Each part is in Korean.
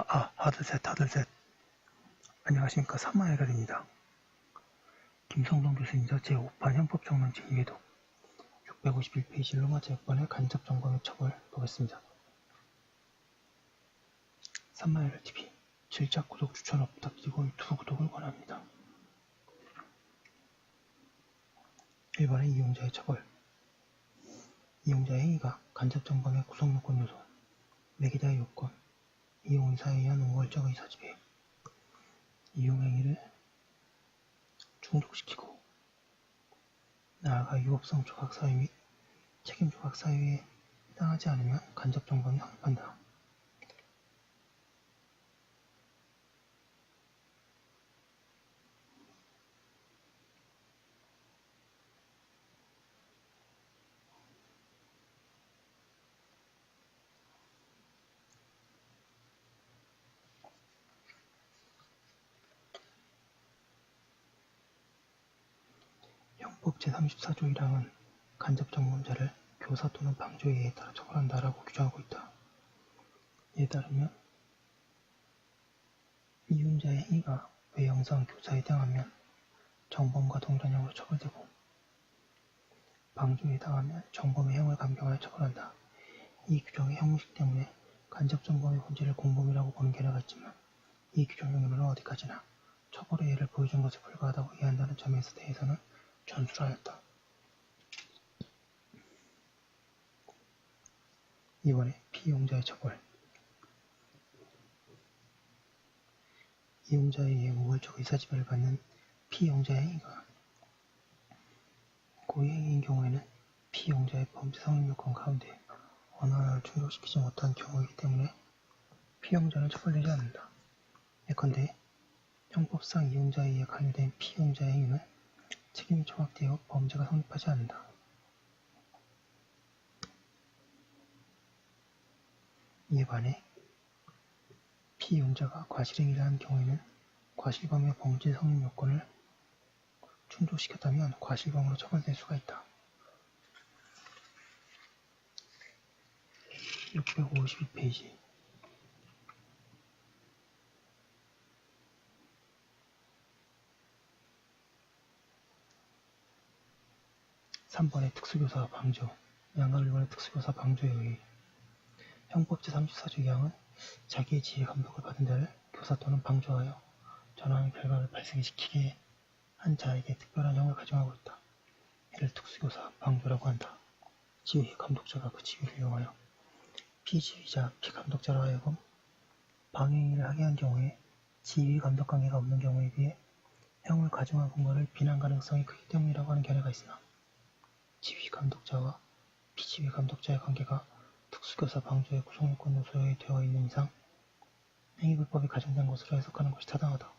하, 아, 하드셋, 하드셋. 안녕하십니까. 사마해갈입니다. 김성동 교수님자 제5판 형법정론 제2회독 651페이지 로마 제육번의 간접정범의 처벌 보겠습니다. 사마해갈 TV 질작 구독 추천 부탁드리고 유튜브 구독을 권합니다. 1번의 이용자의 처벌 이용자의 행위가 간접정범의 구성요건 요소 매기자의 요건 이용의사에 의한 우월적 의사지배 이용행위를 충족시키고 나아가 유업성 조각사유 및 책임 조각사유에 해당하지 않으면 간접정범이 성립한다. 형법 제34조 1항은 간접정범자를 교사 또는 방조에 의해 따라 처벌한다라고 규정하고 있다. 이에 따르면 이윤자의 행위가 외형상 교사에 해당하면 정범과 동일한형으로 처벌되고 방조에 해당하면 정범의 형을 감경하여 처벌한다. 이 규정의 형식 때문에 간접 정범의 본질을 공범이라고 보는 견해가 있지만 이 규정명령은 어디까지나 처벌의 예를 보여준 것에 불과하다고 이해한다는 점에서 대해서는 전술하였다. 이번에 피용자의 처벌 이용자에 의해 우월적 의사지배를 받는 피용자의 행위가 고의 행위인 경우에는 피용자의 범죄 성립 요건 가운데 어느 하나를 충족시키지 못한 경우이기 때문에 피용자는 처벌되지 않는다. 예컨대 형법상 이용자에 의해 관여된 피용자의 행위는 책임이 조각되어 범죄가 성립하지 않는다. 이에 반해 피용자가 과실행위를 한 경우에는 과실범의 범죄 성립 요건을 충족시켰다면 과실범으로 처벌될 수가 있다. 652페이지 3번의 특수교사 방조, 양가 1번의 특수교사 방조에 의해 형법 제 34조 2항은 자기의 지휘 감독을 받은 자를 교사 또는 방조하여 전환의 결과를 발생시키게 한 자에게 특별한 형을 가정하고 있다. 이를 특수교사 방조라고 한다. 지휘 감독자가 그 지휘를 이용하여 피지휘자 피감독자로 하여금 방해행위를 하게 한 경우에 지휘 감독 관계가 없는 경우에 비해 형을 가중한 근거를 비난 가능성이 크기 때문이라고 하는 견해가 있으나 지휘 감독자와 피지휘 감독자의 관계가 특수교사 방조의 구성요건 요소에 되어 있는 이상 행위불법이 가정된 것으로 해석하는 것이 타당하다.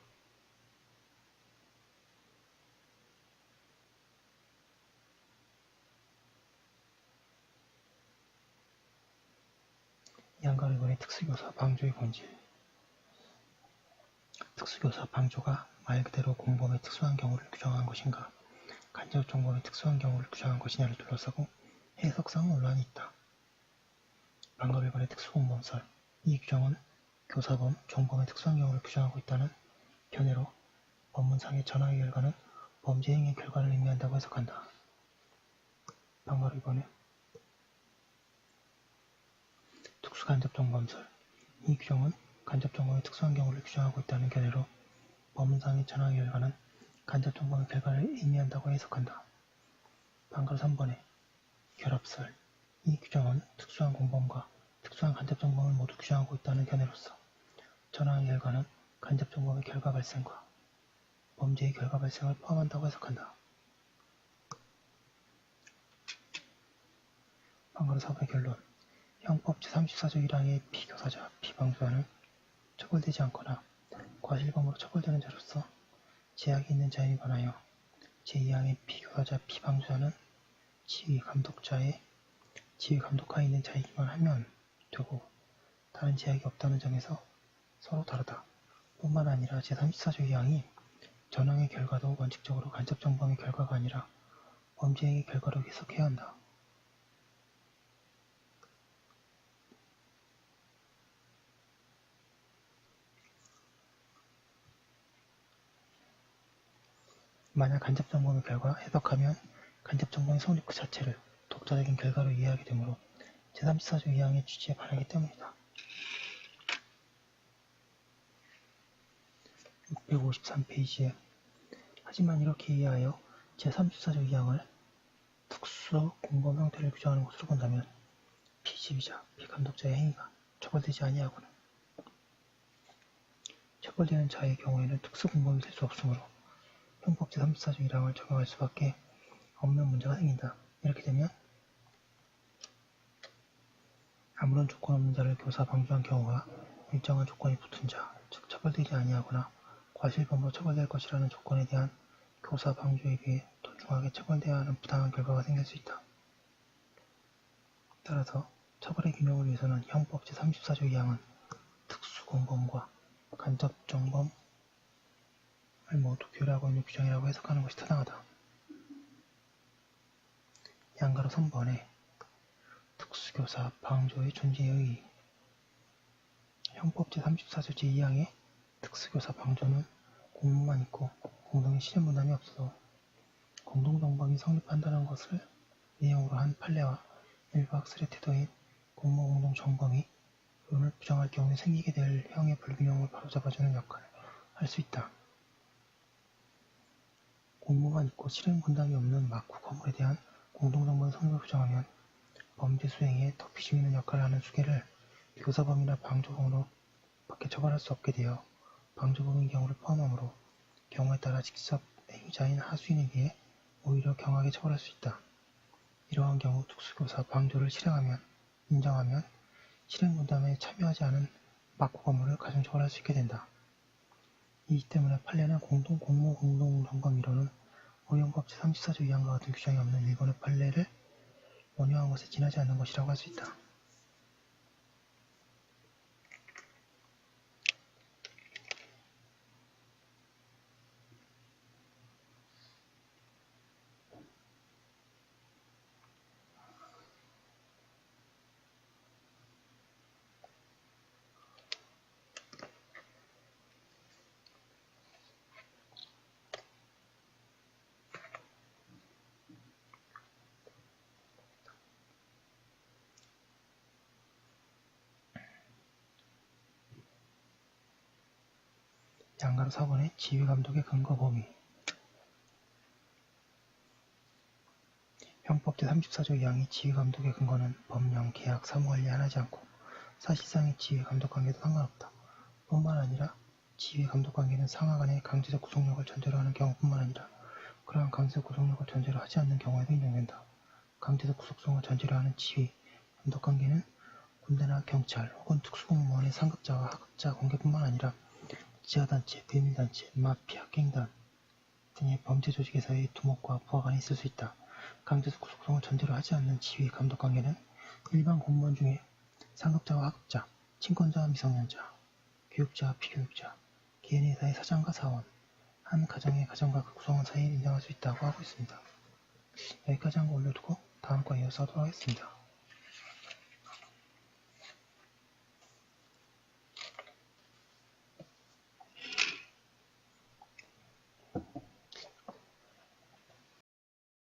양가르번의 특수교사 방조의 본질 특수교사 방조가 말 그대로 공범의 특수한 경우를 규정한 것인가 간접 정범의 특수한 경우를 규정한 것이냐를 둘러싸고 해석상 논란이 있다. 방법일본의 특수공범설 이 규정은 교사범, 종범의 특수한 경우를 규정하고 있다는 견해로 법문상의 전화의 결과는 범죄 행위의 결과를 의미한다고 해석한다. 방법일본의 특수간접정범설 이 규정은 간접정범의 특수한 경우를 규정하고 있다는 견해로 법문상의 전화의 결과는 간접정범의 결과를 의미한다고 해석한다. 방금 3번에 결합설 이 규정은 특수한 공범과 특수한 간접정범을 모두 규정하고 있다는 견해로서 전화의 결과는 간접정범의 결과 발생과 범죄의 결과 발생을 포함한다고 해석한다. 방금 4번의 결론 형법 제34조 1항의 피교사자, 피방조자는 처벌되지 않거나 과실범으로 처벌되는 자로서 제약이 있는 자에 관하여 제2항의 피교사자, 피방조자는 지휘 감독자의 지휘 감독하에 있는 자이기만 하면 되고 다른 제약이 없다는 점에서 서로 다르다. 뿐만 아니라 제34조 2항이 전항의 결과도 원칙적으로 간접정범의 결과가 아니라 범죄행위 결과로 해석해야 한다. 만약 간접정범의 결과 해석하면 간접정범의 성립 그 자체를 독자적인 결과로 이해하게 되므로 제34조 2항의 취지에 반하기 때문이다. 653페이지에 하지만 이렇게 이해하여 제34조 2항을 특수 공범 형태를 규정하는 것으로 본다면 피지휘자, 비감독자의 행위가 처벌되지 아니하거나 처벌되는 자의 경우에는 특수 공범이 될 수 없으므로 형법 제 34조 1항을 적용할 수밖에 없는 문제가 생긴다. 이렇게 되면 아무런 조건 없는 자를 교사 방조한 경우가 일정한 조건이 붙은 자, 즉 처벌되지 아니하거나 과실범으로 처벌될 것이라는 조건에 대한 교사 방조에 비해 더 중하게 처벌되어야 하는 부당한 결과가 생길 수 있다. 따라서 처벌의 균형을 위해서는 형법 제34조 2항은 특수공범과 간접정범을 모두 교류하고 있는 규정이라고 해석하는 것이 타당하다. 양가로 3번에 특수교사 방조의 존재의 형법 제34조 제2항의 특수교사 방조는 공무만 있고 공동의 실현분담이 없어도 공동정범이 성립한다는 것을 내용으로 한 판례와 일부 학설의 태도인 공모공동정범이 의원을 부정할 경우에 생기게 될 형의 불균형을 바로잡아주는 역할을 할 수 있다. 공모만 있고 실행 분담이 없는 막후 거물에 대한 공동정범의 성립을 부정하면 범죄 수행에 더 비중 있는 역할을 하는 수계를 교사범이나 방조범으로 밖에 처벌할 수 없게 되어 방조범의 경우를 포함하므로 경우에 따라 직접 행위자인 하수인에 비해 오히려 경하게 처벌할 수 있다. 이러한 경우 특수교사 방조를 실행하면 인정하면 실행 분담에 참여하지 않은 막고 건물을 가중 처벌할 수 있게 된다. 이 때문에 판례는 공동 공모 공동 점검 이론은 오형법 제34조 2항과 같은 규정이 없는 일본의 판례를 원효한 것에 지나지 않는 것이라고 할 수 있다. 양가로 4번의 지휘감독의 근거 범위 형법 제34조 2항의 지휘감독의 근거는 법령, 계약, 사무관리 하나지 않고 사실상의 지휘감독 관계도 상관없다. 뿐만 아니라 지휘감독 관계는 상하 간의 강제적 구속력을 전제로 하는 경우뿐만 아니라 그러한 강제적 구속력을 전제로 하지 않는 경우에도 인정된다. 강제적 구속성을 전제로 하는 지휘, 감독 관계는 군대나 경찰 혹은 특수공무원의 상급자와 하급자 관계뿐만 아니라 지하단체, 비밀단체, 마피아, 갱단 등의 범죄 조직에서의 두목과 부하 간에 있을 수 있다. 강제적 구속성을 전제로 하지 않는 지휘 감독 관계는 일반 공무원 중에 상급자와 하급자, 친권자와 미성년자, 교육자와 피교육자, 개인 회사의 사장과 사원, 한 가정의 가정과 그 구성원 사이에 인정할 수 있다고 하고 있습니다. 여기까지 한 거 올려두고 다음 거 이어서 하도록 하겠습니다.